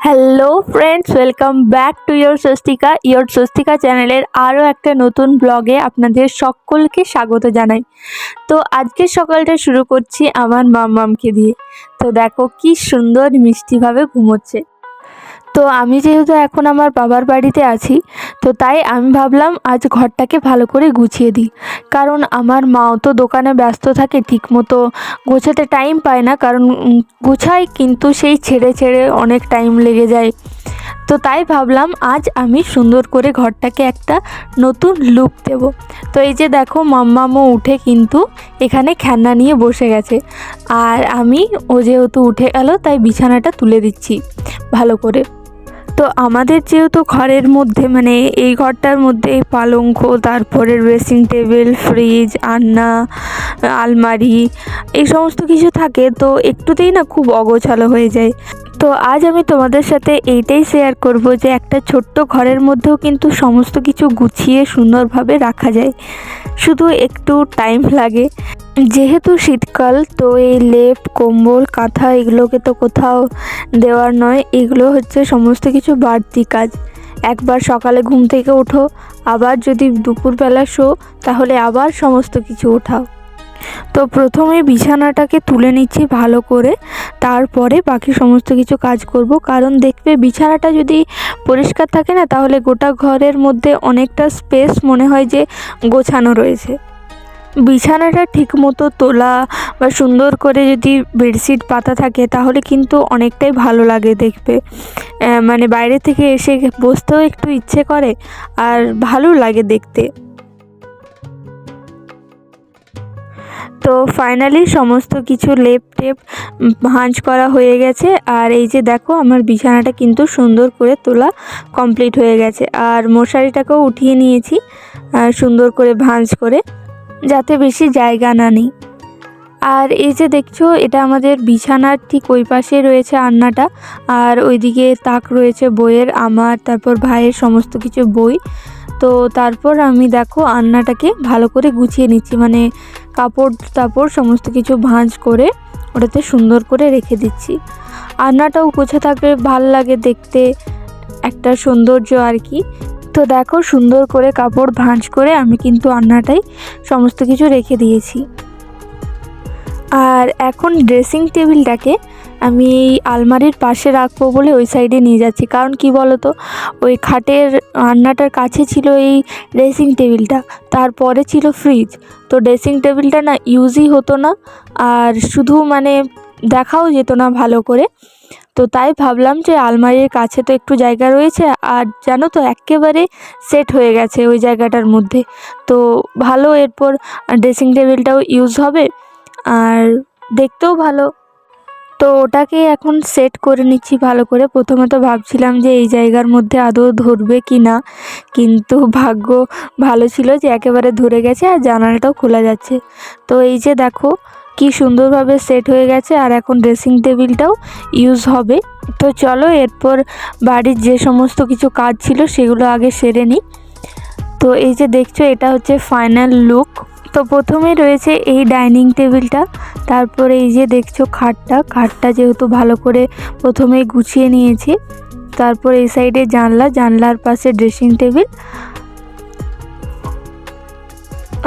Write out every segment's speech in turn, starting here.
Hello friends welcome back to your Swastika your Swastika চ্যানেলের আরও একটা নতুন ব্লগে আপনাদের সকলকে স্বাগত জানাই। তো আজকের সকালটা শুরু করছি আমার মামমামকে দিয়ে। তো দেখো কি সুন্দর মিষ্টিভাবে ঘুমোচ্ছে। তো আমি যেহেতু এখন আমার বাবার বাড়িতে আছি, তো তাই আমি ভাবলাম আজ ঘরটাকে ভালো করে গুছিয়ে দিই। কারণ আমার মাও তো দোকানে ব্যস্ত থাকে, ঠিকমতো গোছাতে টাইম পায় না। কারণ গোছাই কিন্তু সেই ছেড়ে ছেড়ে অনেক টাইম লেগে যায়। তো তাই ভাবলাম আজ আমি সুন্দর করে ঘরটাকে একটা নতুন লুক দেব। তো এই যে দেখো মাম্মামও উঠে কিন্তু এখানে খেলনা নিয়ে বসে গেছে। আর আমি ও যেহেতু উঠে গেল, তাই বিছানাটা তুলে দিচ্ছি ভালো করে। তো আমাদের যেহেতু ঘরের মধ্যে মানে এই ঘরটার মধ্যে পালঙ্ক, তারপরে ড্রেসিং টেবিল ফ্রিজ আন্না আলমারি, এই সমস্ত কিছু থাকে, তো একটুতেই না খুব অগোছালো হয়ে যায়। তো আজ আমি তোমাদের সাথে এইটাই শেয়ার করব যে একটা ছোট্ট ঘরের মধ্যেও কিন্তু সমস্ত কিছু গুছিয়ে সুন্দরভাবে রাখা যায়। শুধু একটু টাইম লাগে। যেহেতু শীতকাল, তো এই লেপ, কম্বল, কাঁথা এগুলোকে তো কোথাও দেওয়ার নয়। এগুলো হচ্ছে সমস্ত কিছু বাড়তি কাজ। একবার সকালে ঘুম থেকে ওঠো, আবার যদি দুপুরবেলা শো, তাহলে আবার সমস্ত কিছু ওঠাও তো প্রথমে বিছানাটাকে তুলে নিচ্ছি ভালো করে। তারপরে বাকি সমস্ত কিছু কাজ করব। কারণ দেখবে বিছানাটা যদি পরিষ্কার থাকে না, তাহলে গোটা ঘরের মধ্যে অনেকটা স্পেস মনে হয় যে গোছানো রয়েছে। বিছানাটা ঠিকমতো তোলা বা সুন্দর করে যদি বেডশিট পাতা থাকে, তাহলে কিন্তু অনেকটাই ভালো লাগে দেখবে মানে বাইরে থেকে এসে বসতেও একটু ইচ্ছে করে আর ভালো লাগে দেখতে। তো ফাইনালি সমস্ত কিছু লেপ টেপ ভাঁজ করা হয়ে গেছে। আর এই যে দেখো, আমার বিছানাটা কিন্তু সুন্দর করে তোলা কমপ্লিট হয়ে গেছে। আর মশারিটাকেও উঠিয়ে নিয়েছি সুন্দর করে ভাঁজ করে, যাতে বেশি জায়গা না নেই। আর এই যে দেখছ, এটা আমাদের বিছানার ঠিক ওই পাশে রয়েছে আন্নাটা আর ওইদিকে তাক রয়েছে বইয়ের, আমার, তারপর ভাইয়ের সমস্ত কিছু বই। তো তারপর আমি দেখো আন্নাটাকে ভালো করে গুছিয়ে নিচ্ছি মানে কাপড় তাপড় সমস্ত কিছু ভাঁজ করে। ওটাতে সুন্দর করে রেখে দিচ্ছি। আন্নাটাও গোছা থাকলে ভালো লাগে দেখতে, একটা সৌন্দর্য আর কি। তো দেখো সুন্দর করে কাপড় ভাঁজ করে আমি কিন্তু আন্নাটাই সমস্ত কিছু রেখে দিয়েছি। আর এখন ড্রেসিং টেবিলটাকে আমি এই আলমারির পাশে রাখব বলে ওই সাইডে নিয়ে যাচ্ছি। কারণ কি বলো তো ওই খাটের আন্নাটার কাছে ছিল এই ড্রেসিং টেবিলটা তারপরে ছিল ফ্রিজ তো ড্রেসিং টেবিলটা না ইউজই হতো না, আর শুধু মানে দেখাও যেত না ভালো করে। তো তাই ভাবলাম যে আলমারির কাছে তো একটু জায়গা রয়েছে, আর জানো তো একেবারে সেট হয়ে গেছে ওই জায়গাটার মধ্যে। তো ভালো এরপর ড্রেসিং টেবিলটাও ইউজ হবে, আর দেখতেও ভালো। তো ওটাকে এখন সেট করে নিচ্ছি ভালো করে। প্রথমে তো ভাবছিলাম যে এই জায়গার মধ্যে আদৌ ধরবে কি না, কিন্তু ভাগ্য ভালো ছিল যে একেবারে ধরে গেছে আর জানালাটাও খোলা যাচ্ছে। তো এই যে দেখো কি সুন্দরভাবে সেট হয়ে গেছে আর এখন ড্রেসিং টেবিলটাও ইউজ হবে। তো চলো এরপর বাড়ির যে সমস্ত কিছু কাজ ছিল সেগুলো আগে সেরে নিই। তো এই যে দেখছ এটা হচ্ছে ফাইনাল লুক তো প্রথমে রয়েছে এই ডাইনিং টেবিলটা। তারপরে এই যে দেখছ খাটটা খাটটা যেহেতু ভালো করে প্রথমেই গুছিয়ে নিয়েছি। তারপর এই সাইডে জানলা, জানলার পাশে ড্রেসিং টেবিল।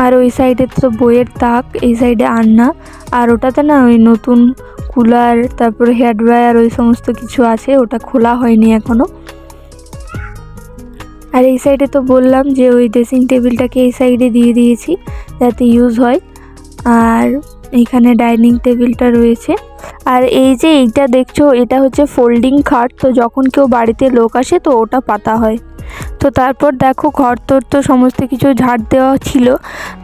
আর ওই সাইডে তো বইয়ের তাক, এই সাইডে আন্না আর ওটাতে না ওই নতুন কুলার, তারপরে হেয়ার ড্রায়ার ওই সমস্ত কিছু আছে, ওটা খোলা হয়নি এখনও আর এই সাইডে তো বললাম যে ওই ড্রেসিং টেবিলটাকে এই সাইডে দিয়ে দিয়েছি। যাতে ইউজ হয়। আর এখানে ডাইনিং টেবিলটা রয়েছে। আর এই যে এইটা দেখছ এটা হচ্ছে ফোল্ডিং খাট। তো যখন কেউ বাড়িতে লোক আসে তো ওটা পাতা হয়। তো তারপর দেখো ঘর তোর তো সমস্ত কিছু ঝাড় দেওয়া ছিল।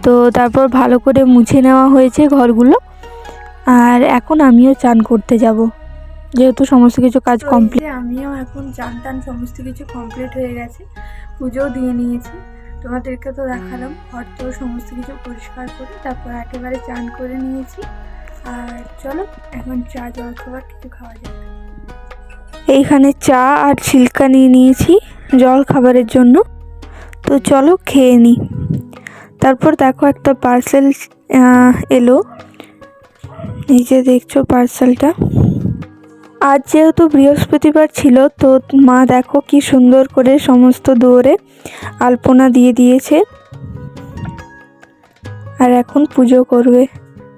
তো তারপর ভালো করে মুছে নেওয়া হয়েছে ঘরগুলো। আর এখন আমিও চান করতে যাব। যেহেতু সমস্ত কিছু কাজ কমপ্লিট আমিও এখন চান টান সমস্ত কিছু কমপ্লিট হয়ে গেছে। পুজোও দিয়ে নিয়েছি। তোমাদেরকে তো দেখালাম ঘর তো সমস্ত কিছু পরিষ্কার করে তারপর একেবারে চান করে নিয়েছি। আর চলো, এখন চা, জল খাবার, কিছু খাওয়া যাক। এইখানে চা আর ছিলকা নিয়ে নিয়েছি জল খাবারের জন্য। তো চলো খেয়ে নিই তারপর দেখো একটা পার্সেল এলো। যে দেখছ পার্সেলটা। আজ যেহেতু বৃহস্পতিবার ছিল, তো মা দেখো কি সুন্দর করে সমস্ত দুয়ারে আলপনা দিয়ে দিয়েছে। আর এখন পুজো করবে।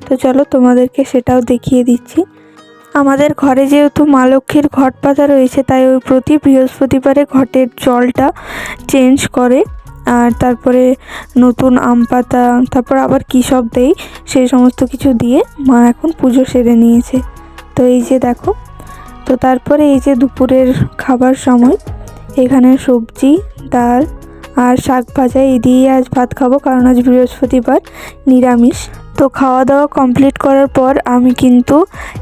তো চলো তোমাদেরকে সেটাও দেখিয়ে দিচ্ছি। আমাদের ঘরে যেহেতু মা লক্ষ্মীর ঘট পাতা রয়েছে, তাই ওই প্রতি বৃহস্পতিবারে ঘটের জলটা চেঞ্জ করে। আর তারপরে নতুন আম পাতা, তারপর আবার কী সব দেই, সেই সমস্ত কিছু দিয়ে মা এখন পুজো সেরে নিয়েছে। তো এই যে দেখো তো তারপরে এই যে দুপুরের খাবার সময়, এখানে সবজি, ডাল আর শাক ভাজা, এই দিয়েই আজ ভাত খাব, কারণ আজ বৃহস্পতিবার নিরামিষ। তো খাওয়া দাওয়া কমপ্লিট করার পর আমি কিন্তু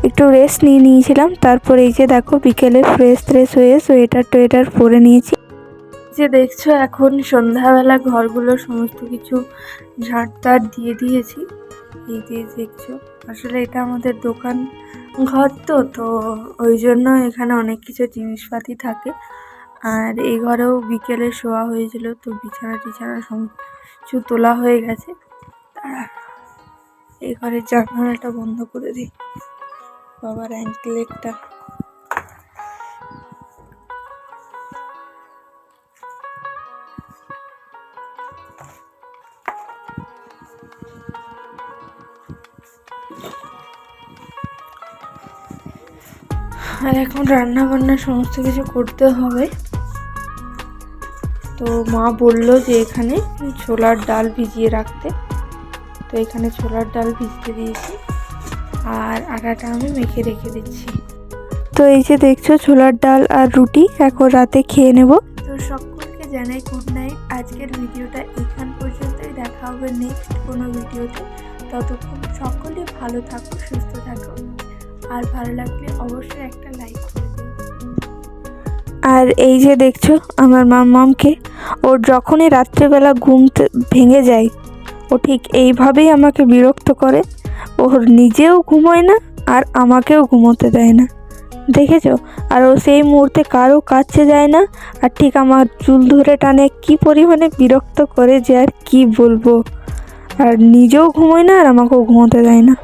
একটু রেস্ট নিয়ে নিয়েছিলাম। তারপর এই যে দেখো বিকেলে ফ্রেশ ট্রেশ হয়ে সোয়েটার টোয়েটার পরে নিয়েছি। যে দেখছ, এখন সন্ধ্যাবেলা ঘরগুলো সমস্ত কিছু ঝাড়টার দিয়ে দিয়েছি। এই দিয়ে দেখছ। আসলে এটা আমাদের দোকান ঘর তো তো ওই জন্য এখানে অনেক কিছু জিনিসপাতি থাকে। আর এই ঘরেও বিকেলে শোয়া হয়েছিল, তো বিছানা টিছানা কিছু তোলা হয়ে গেছে। এই ঘরের জানালাটা বন্ধ করে দিই। বাবার অ্যাঙ্কলেটটা আর এখন রান্না বান্না সমস্ত কিছু করতে হবে। তো মা বলল যে এখানে ছোলার ডাল ভিজিয়ে রাখতে। তো এখানে ছোলার ডাল ভিজতে দিয়েছি আর আটাটা আমি মেখে রেখে দিচ্ছি। তো এই যে দেখছ ছোলার ডাল আর রুটি, এখন রাতে খেয়ে নেব। তো সকলকে জানাই গুড নাইট আজকের ভিডিওটা এখান পর্যন্তই দেখা হবে নেক্সট কোনো ভিডিওতে। ততক্ষণ সকলে ভালো থাকো, সুস্থ থাকো। আর ভালো লাগলে অবশ্যই একটা লাইক আর এই যে দেখছ, আমার মামকে ওর যখনই রাত্রেবেলা ঘুম ভেঙে যায়, ও ঠিক এইভাবেই আমাকে বিরক্ত করে। ওর নিজেও ঘুমোয় না, আর আমাকেও ঘুমোতে দেয় না। দেখেছ? আর ও সেই মুহূর্তে কারও কাছে যায় না, আর ঠিক আমার চুল ধরে টানে কি পরিমাণে বিরক্ত করে যে আর কি বলব। আর নিজেও ঘুমোয় না, আর আমাকেও ঘুমোতে দেয় না।